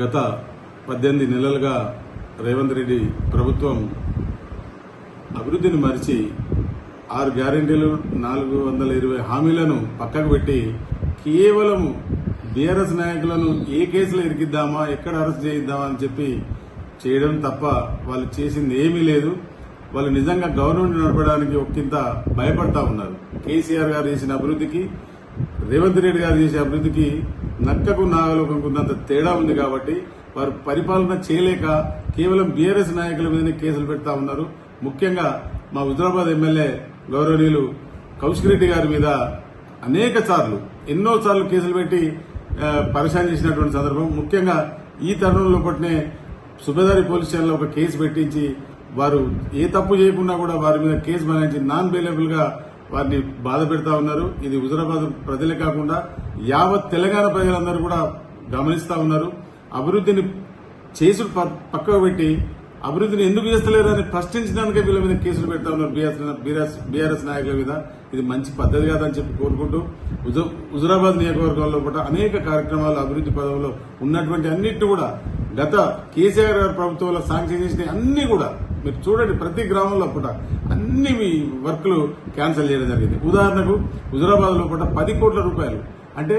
గత పద్దెనిమిది నెలలుగా రేవంత్ రెడ్డి ప్రభుత్వం అభివృద్ధిని మరిచి ఆరు గ్యారెంటీలు నాలుగు వందల ఇరవై హామీలను పక్కకు పెట్టి కేవలం బీఆర్ఎస్ నాయకులను ఏ కేసులో ఇరికిద్దామా ఎక్కడ అరెస్ట్ చేయిద్దామా అని చెప్పి చేయడం తప్ప వాళ్ళు చేసింది ఏమీ లేదు. వాళ్ళు నిజంగా గవర్నమెంట్ నడపడానికి ఒక్కింత భయపడతా ఉన్నారు. కేసీఆర్ గారు చేసిన అభివృద్ధికి రేవంత్ రెడ్డి గారు చేసే అభివృద్ధికి నక్కకు నాగలోకంకు కొంత తేడా ఉంది కాబట్టి వారు పరిపాలన చేయలేక కేవలం బీఆర్ఎస్ నాయకుల మీదనే కేసులు పెడతా ఉన్నారు. ముఖ్యంగా మా హుజరాబాద్ ఎమ్మెల్యే గౌరవనీయులు కౌశిక్ రెడ్డి గారి మీద అనేక సార్లు ఎన్నో సార్లు కేసులు పెట్టి పరిశాన్ చేసినటువంటి సందర్భం. ముఖ్యంగా ఈ తరుణంలో పట్టినే సుబేదారి పోలీస్ స్టేషన్లో ఒక కేసు పెట్టించి వారు ఏ తప్పు చేయకుండా కూడా వారి మీద కేసు బనాయించి నాన్ బెయిలబుల్గా వారిని బాధ పెడతా ఉన్నారు. ఇది హుజరాబాద్ ప్రజలే కాకుండా యావత్ తెలంగాణ ప్రజలందరూ కూడా గమనిస్తా ఉన్నారు. అభివృద్ధిని చేసు ప- పక్కకు పెట్టి అభివృద్ధిని ఎందుకు చేస్తలేరు అని ప్రశ్నించడానికే వీళ్ళ మీద కేసులు పెడతా ఉన్నారు బీఆర్ఎస్ బీఆర్ఎస్ నాయకుల మీద. ఇది మంచి పద్ధతి కాదని చెప్పి కోరుకుంటూ హుజ- హుజరాబాద్ నియోజకవర్గంలో కూడా అనేక కార్యక్రమాలు అభివృద్ధి పదంలో ఉన్నటువంటి అన్నిటి కూడా గత కేసీఆర్ గారి ప్రభుత్వంలో శాంక్షన్ చేసిన అన్ని కూడా మీరు చూడండి ప్రతి గ్రామంలో పూట అన్ని మీ వర్క్లు క్యాన్సిల్ చేయడం జరిగింది. ఉదాహరణకు హుజరాబాద్లో పూట పది కోట్ల రూపాయలు. అంటే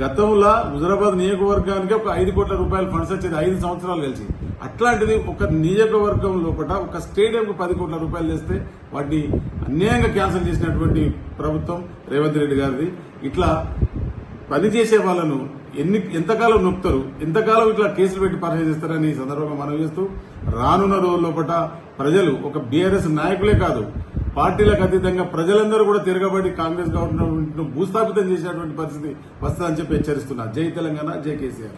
గతంలో హుజరాబాద్ నియోజకవర్గానికి ఒక ఐదు కోట్ల రూపాయలు ఫండ్స్ వచ్చేది ఐదు సంవత్సరాలు కలిసి అట్లాంటిది ఒక నియోజకవర్గం లోపల ఒక స్టేడియంకు పది కోట్ల రూపాయలు చేస్తే వాటిని అన్యాయంగా క్యాన్సిల్ చేసినటువంటి ప్రభుత్వం రేవంత్ రెడ్డి గారిది. ఇట్లా పనిచేసే వాళ్ళను ఎన్ని ఎంతకాలం నొప్పుతారు ఎంతకాలం ఇట్లా కేసులు పెట్టి పరిచయం చేస్తారని ఈ సందర్భంగా మనం చేస్తూ రానున్న రోజుల్లోపట ప్రజలు ఒక బీఆర్ఎస్ నాయకులే కాదు పార్టీలకు అతీతంగా ప్రజలందరూ కూడా తిరగబడి కాంగ్రెస్ గవర్నమెంట్ భూస్థాపితం చేసినటువంటి పరిస్థితి వస్తుందని చెప్పి హెచ్చరిస్తున్నారు జై తెలంగాణ జై కేసీఆర్.